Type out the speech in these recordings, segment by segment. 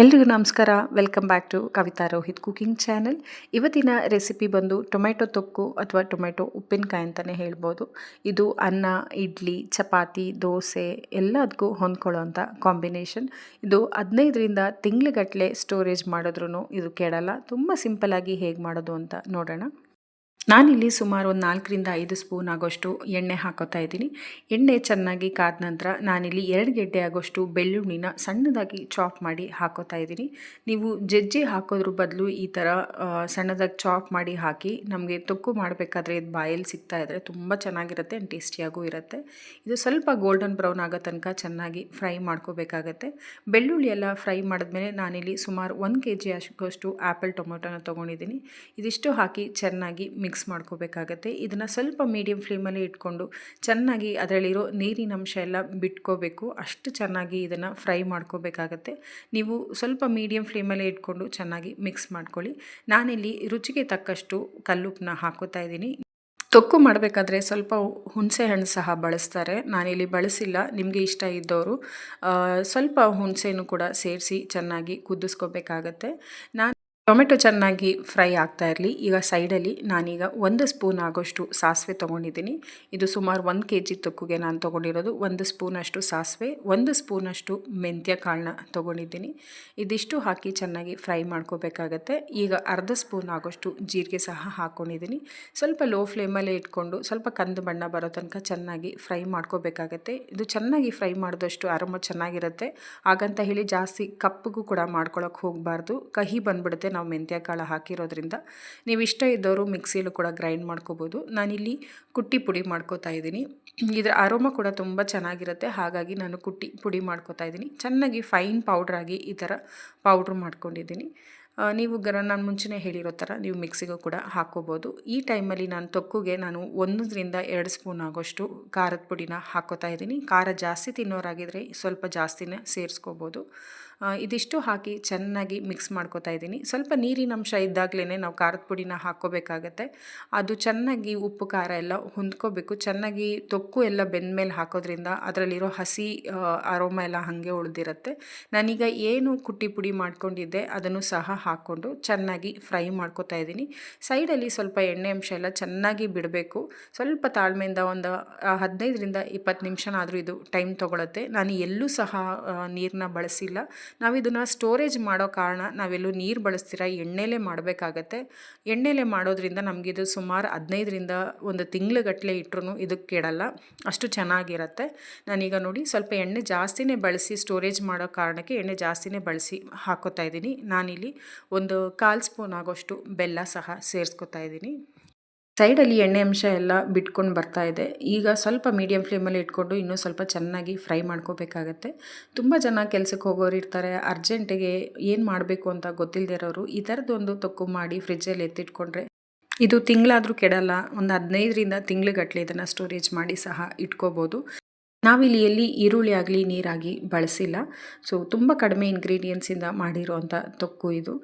ಎಲ್ರಿಗೂ ನಮಸ್ಕಾರ. Welcome back to Kavitha Rohit cooking channel ಇವತ್ತಿನ ರೆಸಿಪಿ ಬಂದು ಟೊಮೆಟೊ ತೊಕ್ಕು ಅಥವಾ ಟೊಮೆಟೊ ಉಪ್ಪಿನಕಾಯಿ ಅಂತಲೇ ಹೇಳ್ಬೋದು. ಇದು ಅನ್ನ, ಇಡ್ಲಿ, ಚಪಾತಿ, ದೋಸೆ ಎಲ್ಲದಕ್ಕೂ ಹೊಂದ್ಕೊಳ್ಳೋವಂಥ ಕಾಂಬಿನೇಷನ್ ಇದು ಹದಿನೈದರಿಂದ ತಿಂಗ್ಳುಗಟ್ಟಲೆ ಸ್ಟೋರೇಜ್ ಮಾಡಿದ್ರೂ ಇದು ಕೆಡಲ್ಲ ತುಂಬ ಸಿಂಪಲಾಗಿ ಹೇಗೆ ಮಾಡೋದು ಅಂತ ನೋಡೋಣ. ನಾನಿಲ್ಲಿ ಸುಮಾರು ಒಂದು ನಾಲ್ಕರಿಂದ ಐದು ಸ್ಪೂನ್ ಆಗೋಷ್ಟು ಎಣ್ಣೆ ಹಾಕೋತಾ ಇದ್ದೀನಿ. ಎಣ್ಣೆ ಚೆನ್ನಾಗಿ ಕಾದ ನಂತರ ನಾನಿಲ್ಲಿ ಎರಡು ಗೆಡ್ಡೆ ಆಗೋಷ್ಟು ಬೆಳ್ಳುಳ್ಳಿನ ಸಣ್ಣದಾಗಿ ಚಾಪ್ ಮಾಡಿ ಹಾಕೋತಾ ಇದ್ದೀನಿ. ನೀವು ಜಜ್ಜಿ ಹಾಕೋದ್ರ ಬದಲು ಈ ಥರ ಸಣ್ಣದಾಗಿ ಚಾಪ್ ಮಾಡಿ ಹಾಕಿ ನಮಗೆ ತೊಕ್ಕು ಮಾಡಬೇಕಾದ್ರೆ ಇದು ಬಾಯಲ್ಲಿ ಸಿಗ್ತಾ ಇದ್ದರೆ ತುಂಬ ಚೆನ್ನಾಗಿರುತ್ತೆ ಆ್ಯಂಡ್ ಟೇಸ್ಟಿಯಾಗೂ ಇರುತ್ತೆ. ಇದು ಸ್ವಲ್ಪ ಗೋಲ್ಡನ್ ಬ್ರೌನ್ ಆಗೋ ತನಕ ಚೆನ್ನಾಗಿ ಫ್ರೈ ಮಾಡ್ಕೋಬೇಕಾಗತ್ತೆ. ಬೆಳ್ಳುಳ್ಳಿ ಎಲ್ಲ ಫ್ರೈ ಮಾಡಿದ್ಮೇಲೆ ನಾನಿಲ್ಲಿ ಸುಮಾರು ಒಂದು ಕೆ ಜಿ ಅಷ್ಟು ಆ್ಯಪಲ್ ಟೊಮೊಟೊನ ತೊಗೊಂಡಿದ್ದೀನಿ. ಇದಿಷ್ಟು ಹಾಕಿ ಚೆನ್ನಾಗಿ ಮಿಕ್ಸ್ ಮಿಕ್ಸ್ ಮಾಡ್ಕೋಬೇಕಾಗತ್ತೆ. ಇದನ್ನು ಸ್ವಲ್ಪ ಮೀಡಿಯಮ್ ಫ್ಲೇಮಲ್ಲಿ ಇಟ್ಕೊಂಡು ಚೆನ್ನಾಗಿ ಅದರಲ್ಲಿರೋ ನೀರಿನ ಅಂಶ ಎಲ್ಲ ಬಿಟ್ಕೋಬೇಕು. ಅಷ್ಟು ಚೆನ್ನಾಗಿ ಇದನ್ನು ಫ್ರೈ ಮಾಡ್ಕೋಬೇಕಾಗತ್ತೆ. ನೀವು ಸ್ವಲ್ಪ ಮೀಡಿಯಮ್ ಫ್ಲೇಮಲ್ಲೇ ಇಟ್ಕೊಂಡು ಚೆನ್ನಾಗಿ ಮಿಕ್ಸ್ ಮಾಡ್ಕೊಳ್ಳಿ. ನಾನಿಲ್ಲಿ ರುಚಿಗೆ ತಕ್ಕಷ್ಟು ಕಲ್ಲುಪ್ಪನ್ನ ಹಾಕೋತಾ ಇದ್ದೀನಿ. ತೊಕ್ಕು ಮಾಡಬೇಕಾದ್ರೆ ಸ್ವಲ್ಪ ಹುಣಸೆ ಹಣ್ಣು ಸಹ ಬಳಸ್ತಾರೆ. ನಾನಿಲ್ಲಿ ಬಳಸಿಲ್ಲ. ನಿಮಗೆ ಇಷ್ಟ ಇದ್ದವರು ಸ್ವಲ್ಪ ಹುಣಸೆನೂ ಕೂಡ ಸೇರಿಸಿ ಚೆನ್ನಾಗಿ ಕುದಿಸ್ಕೋಬೇಕಾಗತ್ತೆ. ನಾನು ಟೊಮೆಟೊ ಚೆನ್ನಾಗಿ ಫ್ರೈ ಆಗ್ತಾ ಇರಲಿ. ಈಗ ಸೈಡಲ್ಲಿ ನಾನೀಗ ಒಂದು ಸ್ಪೂನ್ ಆಗೋಷ್ಟು ಸಾಸಿವೆ ತೊಗೊಂಡಿದ್ದೀನಿ. ಇದು ಸುಮಾರು ಒಂದು ಕೆ ಜಿ ತೊಕ್ಕುಗೆ ನಾನು ತೊಗೊಂಡಿರೋದು. ಒಂದು ಸ್ಪೂನಷ್ಟು ಸಾಸಿವೆ, ಒಂದು ಸ್ಪೂನಷ್ಟು ಮೆಂತ್ಯ ಕಾಳನ್ನ ತೊಗೊಂಡಿದ್ದೀನಿ. ಇದಿಷ್ಟು ಹಾಕಿ ಚೆನ್ನಾಗಿ ಫ್ರೈ ಮಾಡ್ಕೋಬೇಕಾಗತ್ತೆ. ಈಗ ಅರ್ಧ ಸ್ಪೂನ್ ಆಗೋಷ್ಟು ಜೀರಿಗೆ ಸಹ ಹಾಕ್ಕೊಂಡಿದ್ದೀನಿ ಸ್ವಲ್ಪ ಲೋ ಫ್ಲೇಮಲ್ಲೇ ಇಟ್ಕೊಂಡು ಸ್ವಲ್ಪ ಕಂದು ಬಣ್ಣ ಬರೋ ತನಕ ಚೆನ್ನಾಗಿ ಫ್ರೈ ಮಾಡ್ಕೋಬೇಕಾಗತ್ತೆ. ಇದು ಚೆನ್ನಾಗಿ ಫ್ರೈ ಮಾಡಿದಷ್ಟು ಅರಮ ಚೆನ್ನಾಗಿರುತ್ತೆ. ಹಾಗಂತ ಹೇಳಿ ಜಾಸ್ತಿ ಕಪ್ಪಗೂ ಕೂಡ ಮಾಡ್ಕೊಳಕ್ಕೆ ಹೋಗಬಾರ್ದು. ಕಹಿ ಬಂದ್ಬಿಡುತ್ತೆ ನಾವು ಮೆಂತ್ಯ ಕಾಳು ಹಾಕಿರೋದ್ರಿಂದ ನೀವು ಇಷ್ಟ ಇದ್ದವರು ಮಿಕ್ಸಿಯಲ್ಲೂ ಕೂಡ ಗ್ರೈಂಡ್ ಮಾಡ್ಕೋಬೋದು. ನಾನಿಲ್ಲಿ ಕುಟ್ಟಿ ಪುಡಿ ಮಾಡ್ಕೋತಾ ಇದ್ದೀನಿ. ಇದರ ಅರೋಮ ಕೂಡ ತುಂಬ ಚೆನ್ನಾಗಿರುತ್ತೆ. ಹಾಗಾಗಿ ನಾನು ಕುಟ್ಟಿ ಪುಡಿ ಮಾಡ್ಕೋತಾ ಇದ್ದೀನಿ. ಚೆನ್ನಾಗಿ ಫೈನ್ ಪೌಡ್ರಾಗಿ ಈ ಥರ ಪೌಡ್ರ್ ಮಾಡ್ಕೊಂಡಿದ್ದೀನಿ. ನೀವು ಗರ, ನಾನು ಮುಂಚೆನೇ ಹೇಳಿರೋ ಥರ ನೀವು ಮಿಕ್ಸಿಗೂ ಕೂಡ ಹಾಕ್ಕೋಬೋದು. ಈ ಟೈಮಲ್ಲಿ ನಾನು ತೊಕ್ಕುಗೆ ನಾನು ಒಂದರಿಂದ ಎರಡು ಸ್ಪೂನ್ ಆಗೋಷ್ಟು ಖಾರದ ಪುಡಿನ ಹಾಕೋತಾ ಇದ್ದೀನಿ. ಖಾರ ಜಾಸ್ತಿ ತಿನ್ನೋರಾಗಿದ್ದರೆ ಸ್ವಲ್ಪ ಜಾಸ್ತಿನೇ ಸೇರಿಸ್ಕೋಬೋದು. ಇದಿಷ್ಟು ಹಾಕಿ ಚೆನ್ನಾಗಿ ಮಿಕ್ಸ್ ಮಾಡ್ಕೋತಾ ಇದ್ದೀನಿ. ಸ್ವಲ್ಪ ನೀರಿನ ಅಂಶ ಇದ್ದಾಗಲೇ ನಾವು ಖಾರದ ಪುಡಿನ ಹಾಕ್ಕೋಬೇಕಾಗತ್ತೆ. ಅದು ಚೆನ್ನಾಗಿ ಉಪ್ಪು, ಖಾರ ಎಲ್ಲ ಹೊಂದ್ಕೋಬೇಕು. ಚೆನ್ನಾಗಿ ತೊಕ್ಕು ಎಲ್ಲ ಬೆಂದ ಮೇಲೆ ಹಾಕೋದ್ರಿಂದ ಅದರಲ್ಲಿರೋ ಹಸಿ ಅರೋಮ ಎಲ್ಲ ಹಾಗೆ ಉಳಿದಿರುತ್ತೆ. ನಾನೀಗ ಏನು ಕುಟ್ಟಿ ಪುಡಿ ಮಾಡ್ಕೊಂಡಿದ್ದೆ ಅದನ್ನು ಸಹ ಹಾಕ್ಕೊಂಡು ಚೆನ್ನಾಗಿ ಫ್ರೈ ಮಾಡ್ಕೋತಾ ಇದ್ದೀನಿ. ಸೈಡಲ್ಲಿ ಸ್ವಲ್ಪ ಎಣ್ಣೆ ಅಂಶ ಎಲ್ಲ ಚೆನ್ನಾಗಿ ಬಿಡಬೇಕು. ಸ್ವಲ್ಪ ತಾಳ್ಮೆಯಿಂದ ಒಂದು ಹದಿನೈದರಿಂದ ಇಪ್ಪತ್ತು ನಿಮಿಷನಾದರೂ ಇದು ಟೈಮ್ ತೊಗೊಳುತ್ತೆ. ನಾನು ಎಲ್ಲೂ ಸಹ ನೀರನ್ನ ಬಳಸಿಲ್ಲ. ನಾವು ಇದನ್ನು ಸ್ಟೋರೇಜ್ ಮಾಡೋ ಕಾರಣ ನಾವೆಲ್ಲೂ ನೀರು ಬಳಸ್ತೀರ, ಎಣ್ಣೆಲೇ ಮಾಡಬೇಕಾಗತ್ತೆ. ಎಣ್ಣೆಲೆ ಮಾಡೋದ್ರಿಂದ ನಮಗಿದು ಸುಮಾರು ಹದಿನೈದರಿಂದ ಒಂದು ತಿಂಗ್ಳುಗಟ್ಟಲೆ ಇಟ್ಟರು ಇದಕ್ಕೆ ಕೆಡಲ್ಲ. ಅಷ್ಟು ಚೆನ್ನಾಗಿರುತ್ತೆ. ನಾನೀಗ ನೋಡಿ ಸ್ವಲ್ಪ ಎಣ್ಣೆ ಜಾಸ್ತಿನೇ ಬಳಸಿ ಸ್ಟೋರೇಜ್ ಮಾಡೋ ಕಾರಣಕ್ಕೆ ಎಣ್ಣೆ ಜಾಸ್ತಿನೇ ಬಳಸಿ ಹಾಕೋತಾ ಇದ್ದೀನಿ. ನಾನಿಲ್ಲಿ ಒಂದು ಕಾಲು ಸ್ಪೂನ್ ಆಗೋಷ್ಟು ಬೆಲ್ಲ ಸಹ ಸೇರಿಸ್ಕೊತಾ ಇದ್ದೀನಿ. ಸೈಡಲ್ಲಿ ಎಣ್ಣೆ ಅಂಶ ಎಲ್ಲ ಬಿಟ್ಕೊಂಡು ಬರ್ತಾ ಇದೆ. ಈಗ ಸ್ವಲ್ಪ ಮೀಡಿಯಮ್ ಫ್ಲೇಮಲ್ಲಿ ಇಟ್ಕೊಂಡು ಇನ್ನೂ ಸ್ವಲ್ಪ ಚೆನ್ನಾಗಿ ಫ್ರೈ ಮಾಡ್ಕೋಬೇಕಾಗತ್ತೆ. ತುಂಬ ಜನ ಕೆಲಸಕ್ಕೆ ಹೋಗೋರು ಇರ್ತಾರೆ. ಅರ್ಜೆಂಟಿಗೆ ಏನು ಮಾಡಬೇಕು ಅಂತ ಗೊತ್ತಿಲ್ಲದಿರೋರು ಈ ಥರದ್ದೊಂದು ತೊಕ್ಕು ಮಾಡಿ ಫ್ರಿಜ್ಜಲ್ಲಿ ಎತ್ತಿಟ್ಕೊಂಡ್ರೆ ಇದು ತಿಂಗಳಾದರೂ ಕೆಡಲ್ಲ. ಒಂದು ಹದಿನೈದರಿಂದ ತಿಂಗ್ಳುಗಟ್ಟಲೆ ಇದನ್ನು ಸ್ಟೋರೇಜ್ ಮಾಡಿ ಸಹ ಇಟ್ಕೋಬೋದು. ನಾವಿಲ್ಲಿ ಎಲ್ಲಿ ಈರುಳ್ಳಿ ಆಗಲಿ ನೀರಾಗಿ ಬಳಸಿಲ್ಲ. ಸೊ ತುಂಬ ಕಡಿಮೆ ಇಂಗ್ರೀಡಿಯೆಂಟ್ಸಿಂದ ಮಾಡಿರೋವಂಥ ತೊಕ್ಕು ಇದು.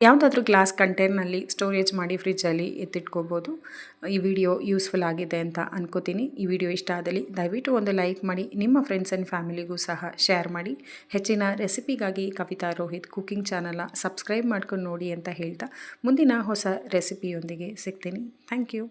ಯಾವುದಾದ್ರೂ ಗ್ಲಾಸ್ ಕಂಟೈನಲ್ಲಿ ಸ್ಟೋರೇಜ್ ಮಾಡಿ ಫ್ರಿಜ್ಜಲ್ಲಿ ಎತ್ತಿಟ್ಕೋಬೋದು. ಈ ವಿಡಿಯೋ ಯೂಸ್ಫುಲ್ ಆಗಿದೆ ಅಂತ ಅನ್ಕೋತೀನಿ. ಈ ವಿಡಿಯೋ ಇಷ್ಟ ಆದಲ್ಲಿ ದಯವಿಟ್ಟು ಒಂದು ಲೈಕ್ ಮಾಡಿ, ನಿಮ್ಮ ಫ್ರೆಂಡ್ಸ್ ಆ್ಯಂಡ್ ಫ್ಯಾಮಿಲಿಗೂ ಸಹ ಶೇರ್ ಮಾಡಿ. ಹೆಚ್ಚಿನ ರೆಸಿಪಿಗಾಗಿ ಕವಿತಾ ರೋಹಿತ್ ಕುಕಿಂಗ್ ಚಾನಲ್ನ ಸಬ್ಸ್ಕ್ರೈಬ್ ಮಾಡ್ಕೊಂಡು ನೋಡಿ ಅಂತ ಹೇಳ್ತಾ ಮುಂದಿನ ಹೊಸ ರೆಸಿಪಿಯೊಂದಿಗೆ ಸಿಗ್ತೀನಿ. Thank you